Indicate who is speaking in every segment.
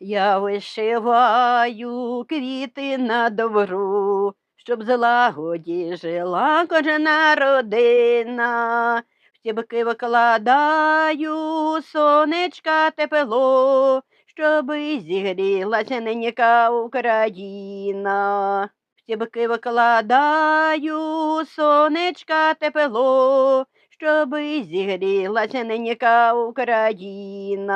Speaker 1: Я вишиваю квіти на добру, щоб злагоді жила кожна родина. В стібки викладаю сонечка тепло, щоби зігрілася ненька Україна. В стібки викладаю сонечка тепло, щоби зігрілася ненька Україна.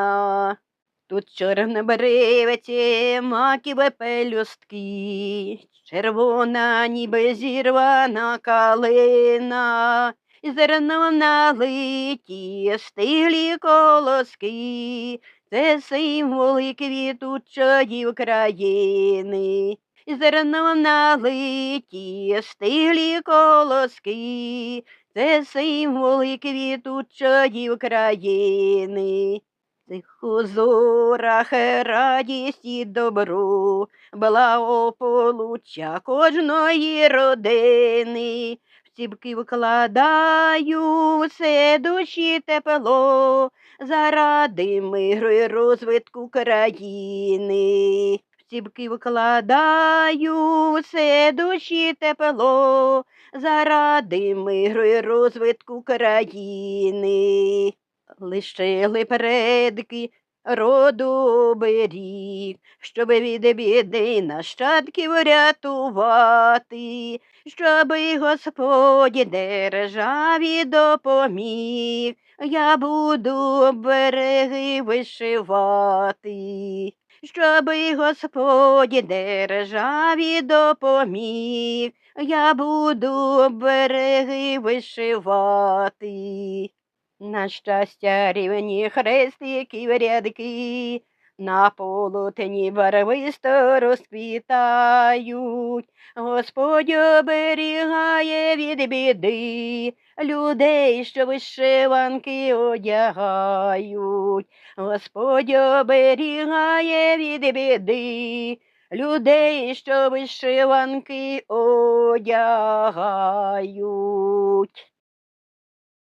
Speaker 1: Тут чорнобривиці, маківе пелюстки, червона, ніби зірвана калина, і зерном налиті стиглі колоски, це символи квітучої України. І зерном налиті стиглі колоски, це символи квітучої України. Цих узорах радість і добро, благополуччя кожної родини. В ціпки вкладаю все душі тепло, заради миру і розвитку країни. Ціпки вкладаю все душі тепло, заради миру і розвитку країни. Лишили предки роду оберіг, щоб від біди нащадків рятувати, щоби Господь державі допоміг, я буду береги вишивати, щоби Господь державі допоміг, я буду береги вишивати. На щастя, рівні хрестики рядки, на полотні барвисто розквітають. Господь оберігає від біди людей, що вишиванки одягають. Господь оберігає від біди людей, що вишиванки одягають.